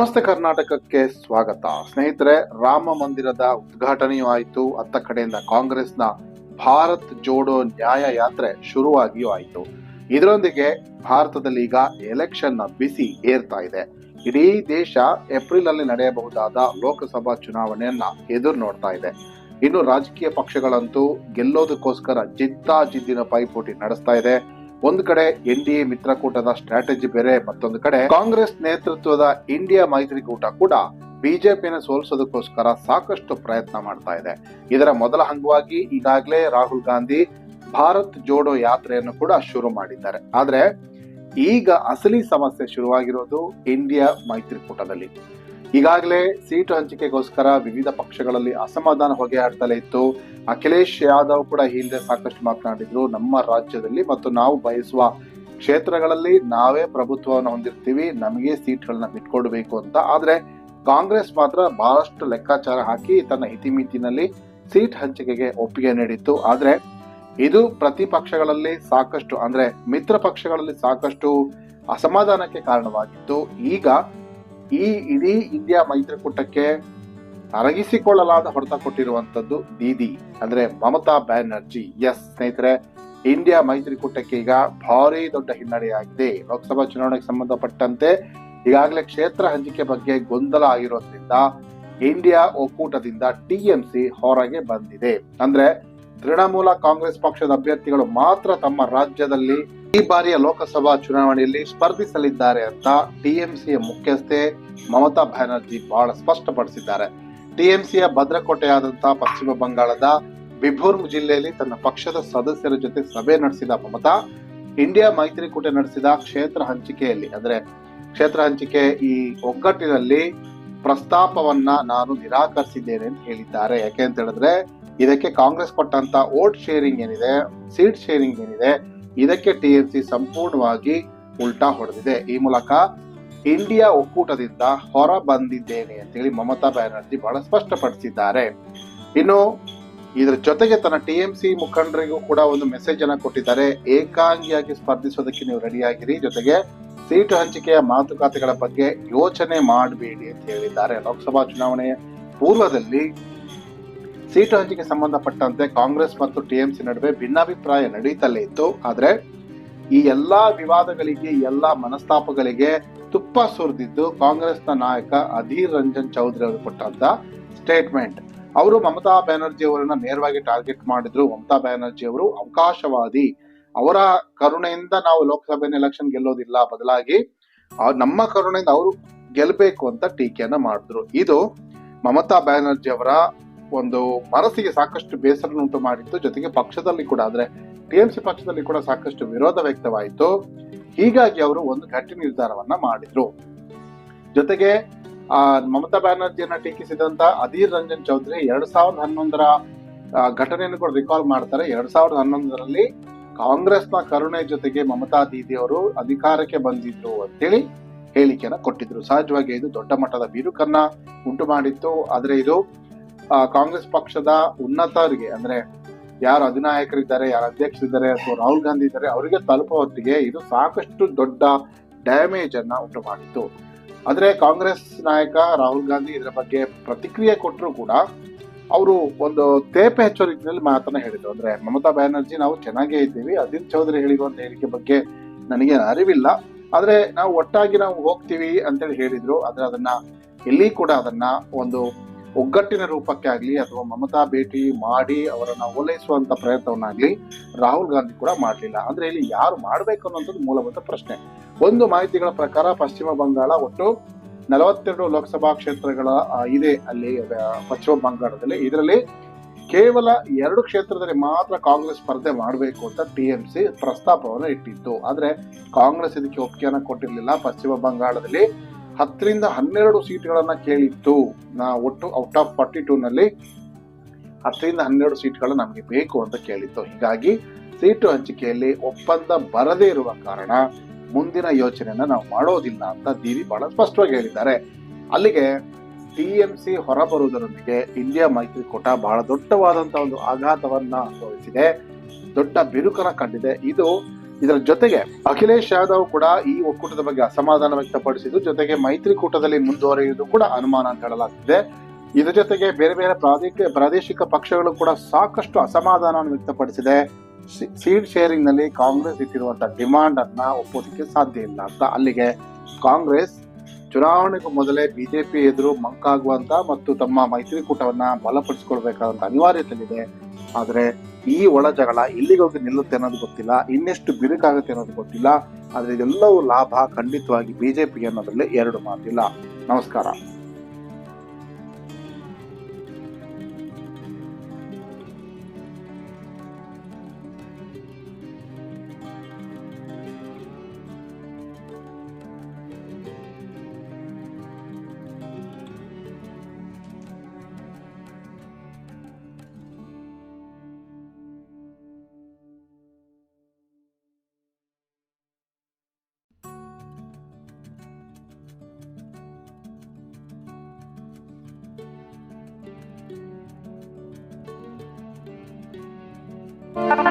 ನಮಸ್ತೆ ಕರ್ನಾಟಕಕ್ಕೆ ಸ್ವಾಗತ. ಸ್ನೇಹಿತರೆ, ರಾಮ ಮಂದಿರದ ಉದ್ಘಾಟನೆಯೂ ಆಯಿತು. ಅತ್ತ ಕಡೆಯಿಂದ ಕಾಂಗ್ರೆಸ್ನ ಭಾರತ್ ಜೋಡೋ ನ್ಯಾಯ ಯಾತ್ರೆ ಶುರುವಾಗಿಯೂ ಆಯಿತು. ಇದರೊಂದಿಗೆ ಭಾರತದಲ್ಲಿ ಈಗ ಎಲೆಕ್ಷನ್ನ ಬಿಸಿ ಏರ್ತಾ ಇದೆ. ಇಡೀ ದೇಶ ಏಪ್ರಿಲ್ ಅಲ್ಲಿ ನಡೆಯಬಹುದಾದ ಲೋಕಸಭಾ ಚುನಾವಣೆಯನ್ನ ಎದುರು ನೋಡ್ತಾ ಇದೆ. ಇನ್ನು ರಾಜಕೀಯ ಪಕ್ಷಗಳಂತೂ ಗೆಲ್ಲೋದಕ್ಕೋಸ್ಕರ ಜಿದ್ದಾಜಿದ್ದಿನ ಪೈಪೋಟಿ ನಡೆಸ್ತಾ ಇದೆ. ಒಂದು ಕಡೆ ಎನ್ ಡಿ ಮಿತ್ರಕೂಟದ ಸ್ಟ್ರಾಟಜಿ ಬೇರೆ, ಮತ್ತೊಂದು ಕಡೆ ಕಾಂಗ್ರೆಸ್ ನೇತೃತ್ವದ ಇಂಡಿಯಾ ಮೈತ್ರಿಕೂಟ ಕೂಡ ಬಿಜೆಪಿನ ಸೋಲಿಸೋದಕ್ಕೋಸ್ಕರ ಸಾಕಷ್ಟು ಪ್ರಯತ್ನ ಮಾಡ್ತಾ ಇದೆ. ಇದರ ಮೊದಲ ಅಂಗವಾಗಿ ಈಗಾಗಲೇ ರಾಹುಲ್ ಗಾಂಧಿ ಭಾರತ್ ಜೋಡೋ ಯಾತ್ರೆಯನ್ನು ಕೂಡ ಶುರು ಮಾಡಿದ್ದಾರೆ. ಆದ್ರೆ ಈಗ ಅಸಲಿ ಸಮಸ್ಯೆ ಶುರುವಾಗಿರೋದು ಇಂಡಿಯಾ ಮೈತ್ರಿಕೂಟದಲ್ಲಿ ಈಗಾಗಲೇ ಸೀಟು ಹಂಚಿಕೆಗೋಸ್ಕರ ವಿವಿಧ ಪಕ್ಷಗಳಲ್ಲಿ ಅಸಮಾಧಾನ ಹೊಗೆ ಆಡ್ತಲೇ ಇತ್ತು. ಅಖಿಲೇಶ್ ಯಾದವ್ ಕೂಡ ಹಿಂದೆ ಸಾಕಷ್ಟು ಮಾತನಾಡಿದ್ರು. ನಮ್ಮ ರಾಜ್ಯದಲ್ಲಿ ಮತ್ತು ನಾವು ಬಯಸುವ ಕ್ಷೇತ್ರಗಳಲ್ಲಿ ನಾವೇ ಪ್ರಭುತ್ವವನ್ನು ಹೊಂದಿರ್ತೀವಿ. ನಮಗೆ ಸೀಟ್ಗಳನ್ನ ಬಿಟ್ಕೊಡ್ಬೇಕು ಅಂತ. ಆದ್ರೆ ಕಾಂಗ್ರೆಸ್ ಮಾತ್ರ ಬಹಳಷ್ಟು ಲೆಕ್ಕಾಚಾರ ಹಾಕಿ ತನ್ನ ಇತಿಮಿತಿನಲ್ಲಿ ಸೀಟ್ ಹಂಚಿಕೆಗೆ ಒಪ್ಪಿಗೆ ನೀಡಿತ್ತು. ಆದ್ರೆ ಇದು ಪ್ರತಿಪಕ್ಷಗಳಲ್ಲಿ ಸಾಕಷ್ಟು ಅಂದ್ರೆ ಮಿತ್ರ ಪಕ್ಷಗಳಲ್ಲಿ ಸಾಕಷ್ಟು ಅಸಮಾಧಾನಕ್ಕೆ ಕಾರಣವಾಗಿತ್ತು. ಈಗ ಈ ಇಡೀ ಇಂಡಿಯಾ ಮೈತ್ರಿಕೂಟಕ್ಕೆ ಅರಗಿಸಿಕೊಳ್ಳಲಾದ ಹೊಡೆತ ಕೊಟ್ಟಿರುವಂತದ್ದು ದೀದಿ, ಅಂದ್ರೆ ಮಮತಾ ಬ್ಯಾನರ್ಜಿ. ಎಸ್ ಸ್ನೇಹಿತರೆ, ಇಂಡಿಯಾ ಮೈತ್ರಿಕೂಟಕ್ಕೆ ಈಗ ಭಾರಿ ದೊಡ್ಡ ಹಿನ್ನಡೆಯಾಗಿದೆ. ಲೋಕಸಭಾ ಚುನಾವಣೆಗೆ ಸಂಬಂಧಪಟ್ಟಂತೆ ಈಗಾಗಲೇ ಕ್ಷೇತ್ರ ಹಂಚಿಕೆ ಬಗ್ಗೆ ಗೊಂದಲ ಆಗಿರೋದ್ರಿಂದ ಇಂಡಿಯಾ ಒಕ್ಕೂಟದಿಂದ ಟಿಎಂಸಿ ಹೊರಗೆ ಬಂದಿದೆ. ಅಂದ್ರೆ ತೃಣಮೂಲ ಕಾಂಗ್ರೆಸ್ ಪಕ್ಷದ ಅಭ್ಯರ್ಥಿಗಳು ಮಾತ್ರ ತಮ್ಮ ರಾಜ್ಯದಲ್ಲಿ ಈ ಬಾರಿಯ ಲೋಕಸಭಾ ಚುನಾವಣೆಯಲ್ಲಿ ಸ್ಪರ್ಧಿಸಲಿದ್ದಾರೆ ಅಂತ ಟಿಎಂಸಿಯ ಮುಖ್ಯಸ್ಥೆ ಮಮತಾ ಬ್ಯಾನರ್ಜಿ ಬಹಳ ಸ್ಪಷ್ಟಪಡಿಸಿದ್ದಾರೆ. ಟಿಎಂಸಿಯ ಭದ್ರಕೋಟೆಯಾದಂತಹ ಪಶ್ಚಿಮ ಬಂಗಾಳದ ಬಿಭೂರ್ಮ್ ಜಿಲ್ಲೆಯಲ್ಲಿ ತನ್ನ ಪಕ್ಷದ ಸದಸ್ಯರ ಜೊತೆ ಸಭೆ ನಡೆಸಿದ ಮಮತಾ, ಇಂಡಿಯಾ ಮೈತ್ರಿಕೂಟ ನಡೆಸಿದ ಕ್ಷೇತ್ರ ಹಂಚಿಕೆಯಲ್ಲಿ, ಅಂದ್ರೆ ಕ್ಷೇತ್ರ ಹಂಚಿಕೆ ಈ ಒಗ್ಗಟ್ಟಿನಲ್ಲಿ ಪ್ರಸ್ತಾಪವನ್ನ ನಾನು ನಿರಾಕರಿಸಿದ್ದೇನೆ ಅಂತ ಹೇಳಿದ್ದಾರೆ. ಯಾಕೆ ಅಂತ ಹೇಳಿದ್ರೆ ಇದಕ್ಕೆ ಕಾಂಗ್ರೆಸ್ ಕೊಟ್ಟಂತ ವೋಟ್ ಶೇರಿಂಗ್ ಏನಿದೆ ಸೀಟ್ ಶೇರಿಂಗ್ ಏನಿದೆ, ಇದಕ್ಕೆ ಟಿಎಂಸಿ ಸಂಪೂರ್ಣವಾಗಿ ಉಲ್ಟಾ ಹೊಡೆದಿದೆ. ಈ ಮೂಲಕ ಇಂಡಿಯಾ ಒಕ್ಕೂಟದಿಂದ ಹೊರ ಬಂದಿದ್ದೇನೆ ಅಂತೇಳಿ ಮಮತಾ ಬ್ಯಾನರ್ಜಿ ಬಹಳ ಸ್ಪಷ್ಟಪಡಿಸಿದ್ದಾರೆ. ಇನ್ನು ಇದರ ಜೊತೆಗೆ ತನ್ನ ಟಿಎಂಸಿ ಮುಖಂಡರಿಗೂ ಕೂಡ ಒಂದು ಮೆಸೇಜ್ ಅನ್ನ ಕೊಟ್ಟಿದ್ದಾರೆ. ಏಕಾಂಗಿಯಾಗಿ ಸ್ಪರ್ಧಿಸೋದಕ್ಕೆ ನೀವು ರೆಡಿಯಾಗಿರಿ ಜೊತೆಗೆ ಸೀಟು ಹಂಚಿಕೆಯ ಮಾತುಕತೆಗಳ ಬಗ್ಗೆ ಯೋಚನೆ ಮಾಡಬೇಡಿ ಅಂತ ಹೇಳಿದ್ದಾರೆ. ಲೋಕಸಭಾ ಚುನಾವಣೆಯ ಪೂರ್ವದಲ್ಲಿ ಸೀಟು ಹಂಚಿಕೆ ಸಂಬಂಧಪಟ್ಟಂತೆ ಕಾಂಗ್ರೆಸ್ ಮತ್ತು ಟಿಎಂಸಿ ನಡುವೆ ಭಿನ್ನಾಭಿಪ್ರಾಯ ನಡೀತಲೇ ಇತ್ತು. ಆದರೆ ಈ ಎಲ್ಲಾ ವಿವಾದಗಳಿಗೆ, ಎಲ್ಲಾ ಮನಸ್ತಾಪಗಳಿಗೆ ತುಪ್ಪ ಸುರಿದಿದ್ದು ಕಾಂಗ್ರೆಸ್ನ ನಾಯಕ ಅಧೀರ್ ರಂಜನ್ ಚೌಧರಿ ಅವರು ಕೊಟ್ಟಂತ ಸ್ಟೇಟ್ಮೆಂಟ್ ಅವರು ಮಮತಾ ಬ್ಯಾನರ್ಜಿ ಅವರನ್ನ ನೇರವಾಗಿ ಟಾರ್ಗೆಟ್ ಮಾಡಿದ್ರು. ಮಮತಾ ಬ್ಯಾನರ್ಜಿ ಅವರು ಅವಕಾಶವಾದಿ. ಅವರ ಕರುಣೆಯಿಂದ ನಾವು ಲೋಕಸಭೆ ಎಲೆಕ್ಷನ್ ಗೆಲ್ಲೋದಿಲ್ಲ. ಬದಲಾಗಿ ನಮ್ಮ ಕರುಣೆಯಿಂದ ಅವರು ಗೆಲ್ಲಬೇಕು ಅಂತ ಟೀಕೆಯನ್ನ ಮಾಡಿದ್ರು. ಇದು ಮಮತಾ ಬ್ಯಾನರ್ಜಿ ಅವರ ಒಂದು ಮನಸ್ಸಿಗೆ ಸಾಕಷ್ಟು ಬೇಸರ ಉಂಟು ಮಾಡಿತ್ತು. ಜೊತೆಗೆ ಪಕ್ಷದಲ್ಲಿ ಕೂಡ, ಆದ್ರೆ ಟಿಎಂಸಿ ಪಕ್ಷದಲ್ಲಿ ಕೂಡ ಸಾಕಷ್ಟು ವಿರೋಧ ವ್ಯಕ್ತವಾಯಿತು. ಹೀಗಾಗಿ ಅವರು ಒಂದು ಗಟ್ಟಿ ನಿರ್ಧಾರವನ್ನ ಮಾಡಿದ್ರು. ಜೊತೆಗೆ, ಆ, ಮಮತಾ ಬ್ಯಾನರ್ಜಿಯನ್ನ ಟೀಕಿಸಿದಂತ ಅಧೀರ್ ರಂಜನ್ ಚೌಧರಿ ಎರಡ್ ಸಾವಿರದ ಹನ್ನೊಂದರ ಘಟನೆಯನ್ನು ಕೂಡ ರಿಕಾಲ್ ಮಾಡ್ತಾರೆ. ಎರಡ್ ಸಾವಿರದ ಹನ್ನೊಂದರಲ್ಲಿ ಕಾಂಗ್ರೆಸ್ನ ಕರುಣೆ ಜೊತೆಗೆ ಮಮತಾ ದೀದಿ ಅವರು ಅಧಿಕಾರಕ್ಕೆ ಬಂದಿದ್ರು ಅಂತೇಳಿ ಹೇಳಿಕೆಯನ್ನ ಕೊಟ್ಟಿದ್ರು. ಸಹಜವಾಗಿ ಇದು ದೊಡ್ಡ ಮಟ್ಟದ ಬಿರುಕನ್ನ ಉಂಟು ಮಾಡಿತ್ತು. ಆದ್ರೆ ಇದು ಕಾಂಗ್ರೆಸ್ ಪಕ್ಷದ ಉನ್ನತರಿಗೆ, ಅಂದ್ರೆ ಯಾರು ಅಧಿನಾಯಕರಿದ್ದಾರೆ, ಯಾರು ಅಧ್ಯಕ್ಷರಿದ್ದಾರೆ, ಅಥವಾ ರಾಹುಲ್ ಗಾಂಧಿ ಇದ್ದಾರೆ, ಅವರಿಗೆ ತಲುಪುವ ಹೊತ್ತಿಗೆ ಇದು ಸಾಕಷ್ಟು ದೊಡ್ಡ ಡ್ಯಾಮೇಜ್ ಅನ್ನ ಉಂಟು ಮಾಡಿತ್ತು. ಆದ್ರೆ ಕಾಂಗ್ರೆಸ್ ನಾಯಕ ರಾಹುಲ್ ಗಾಂಧಿ ಇದರ ಬಗ್ಗೆ ಪ್ರತಿಕ್ರಿಯೆ ಕೊಟ್ಟರು ಕೂಡ ಅವರು ಒಂದು ತೇಪೆ ಹೆಚ್ಚೋ ರೀತಿಯಲ್ಲಿ ಮಾತನ್ನ ಹೇಳಿದ್ರು. ಅಂದ್ರೆ ಮಮತಾ ಬ್ಯಾನರ್ಜಿ, ನಾವು ಚೆನ್ನಾಗೇ ಇದ್ದೀವಿ ಅದಿನ್ ಚೌಧರಿ ಹೇಳಿರುವಂತ ಹೇಳಿಕೆ ಬಗ್ಗೆ ನನಗೆ ಅರಿವಿಲ್ಲ. ಆದ್ರೆ ನಾವು ಒಟ್ಟಾಗಿ ನಾವು ಹೋಗ್ತೀವಿ ಅಂತೇಳಿ ಹೇಳಿದ್ರು. ಆದ್ರೆ ಅದನ್ನ ಇಲ್ಲಿ ಕೂಡ ಅದನ್ನ ಒಂದು ಒಗ್ಗಟ್ಟಿನ ರೂಪಕ್ಕೆ ಆಗಲಿ ಅಥವಾ ಮಮತಾ ಭೇಟಿ ಮಾಡಿ ಅವರನ್ನು ಓಲೈಸುವಂತ ಪ್ರಯತ್ನವನ್ನಾಗಲಿ ರಾಹುಲ್ ಗಾಂಧಿ ಕೂಡ ಮಾಡಲಿಲ್ಲ. ಅಂದ್ರೆ ಇಲ್ಲಿ ಯಾರು ಮಾಡಬೇಕು ಅನ್ನೋಂಥದ್ದು ಮೂಲಭೂತ ಪ್ರಶ್ನೆ. ಒಂದು ಮಾಹಿತಿಗಳ ಪ್ರಕಾರ ಪಶ್ಚಿಮ ಬಂಗಾಳ ಒಟ್ಟು ನಲವತ್ತೆರಡು ಲೋಕಸಭಾ ಕ್ಷೇತ್ರಗಳ ಇದೆ ಅಲ್ಲಿ ಪಶ್ಚಿಮ ಬಂಗಾಳದಲ್ಲಿ. ಇದರಲ್ಲಿ ಕೇವಲ ಎರಡು ಕ್ಷೇತ್ರದಲ್ಲಿ ಮಾತ್ರ ಕಾಂಗ್ರೆಸ್ ಸ್ಪರ್ಧೆ ಮಾಡಬೇಕು ಅಂತ ಟಿ ಎಂ ಸಿ ಪ್ರಸ್ತಾಪವನ್ನು ಇಟ್ಟಿತ್ತು ಆದರೆ ಕಾಂಗ್ರೆಸ್ ಇದಕ್ಕೆ ಒಪ್ಪಿಗೆಯನ್ನು ಕೊಟ್ಟಿರಲಿಲ್ಲ. ಪಶ್ಚಿಮ ಬಂಗಾಳದಲ್ಲಿ ಹತ್ತರಿಂದ ಹನ್ನೆರಡು ಸೀಟ್ಗಳನ್ನು ಕೇಳಿತ್ತು ನಾ ಒಟ್ಟು ಔಟ್ ಆಫ್ ಫಾರ್ಟಿ ಟೂನಲ್ಲಿ ಹತ್ತರಿಂದ ಹನ್ನೆರಡು ಸೀಟ್ಗಳು ನಮಗೆ ಬೇಕು ಅಂತ ಕೇಳಿತ್ತು ಹೀಗಾಗಿ ಸೀಟು ಹಂಚಿಕೆಯಲ್ಲಿ ಒಪ್ಪಂದ ಬರದೇ ಇರುವ ಕಾರಣ ಮುಂದಿನ ಯೋಚನೆಯನ್ನು ನಾವು ಮಾಡೋದಿಲ್ಲ ಅಂತ ದೀದಿ ಬಹಳ ಸ್ಪಷ್ಟವಾಗಿ ಹೇಳಿದ್ದಾರೆ. ಅಲ್ಲಿಗೆ ಟಿಎಂಸಿ ಹೊರಬರುವುದರೊಂದಿಗೆ ಇಂಡಿಯಾ ಮೈತ್ರಿಕೂಟ ಬಹಳ ದೊಡ್ಡವಾದಂತಹ ಒಂದು ಆಘಾತವನ್ನ ಅನುಭವಿಸಿದೆ. ದೊಡ್ಡ ಬಿರುಕನ ಕಂಡಿದೆ. ಇದು ಇದರ ಜೊತೆಗೆ ಅಖಿಲೇಶ್ ಯಾದವ್ ಕೂಡ ಈ ಒಕ್ಕೂಟದ ಬಗ್ಗೆ ಅಸಮಾಧಾನ ವ್ಯಕ್ತಪಡಿಸಿದ್ದು, ಜೊತೆಗೆ ಮೈತ್ರಿಕೂಟದಲ್ಲಿ ಮುಂದುವರಿಯುವುದು ಕೂಡ ಅನುಮಾನ ಅಂತ ಹೇಳಲಾಗ್ತಿದೆ. ಇದರ ಜೊತೆಗೆ ಬೇರೆ ಬೇರೆ ಪ್ರಾದೇಶಿಕ ಪ್ರಾದೇಶಿಕ ಪಕ್ಷಗಳು ಕೂಡ ಸಾಕಷ್ಟು ಅಸಮಾಧಾನವನ್ನು ವ್ಯಕ್ತಪಡಿಸಿದೆ. ಸೀಟ್ ಶೇರಿಂಗ್ನಲ್ಲಿ ಕಾಂಗ್ರೆಸ್ ಇಟ್ಟಿರುವಂತಹ ಡಿಮಾಂಡ್ ಅನ್ನ ಒಪ್ಪೋದಕ್ಕೆ ಸಾಧ್ಯ ಇಲ್ಲ ಅಂತ. ಅಲ್ಲಿಗೆ ಕಾಂಗ್ರೆಸ್ ಚುನಾವಣೆಗೂ ಮೊದಲೇ ಬಿಜೆಪಿ ಎದುರು ಮಂಕಾಗುವಂತ ಮತ್ತು ತಮ್ಮ ಮೈತ್ರಿಕೂಟವನ್ನ ಬಲಪಡಿಸಿಕೊಳ್ಬೇಕಾದಂತ ಅನಿವಾರ್ಯತೆಯಿದೆ ಆದ್ರೆ ಈ ಒಳ ಜಗಳ ಎಲ್ಲಿಗೆ ಹೋಗಿ ನಿಲ್ಲುತ್ತೆ ಅನ್ನೋದು ಗೊತ್ತಿಲ್ಲ, ಇನ್ನೆಷ್ಟು ಬಿರುಕಾಗುತ್ತೆ ಅನ್ನೋದು ಗೊತ್ತಿಲ್ಲ, ಆದ್ರೆ ಇದೆಲ್ಲವೂ ಲಾಭ ಖಂಡಿತವಾಗಿ ಬಿಜೆಪಿ ಅನ್ನೋದ್ರಲ್ಲಿ ಎರಡು ಮಾತಿಲ್ಲ. ನಮಸ್ಕಾರ. Bye.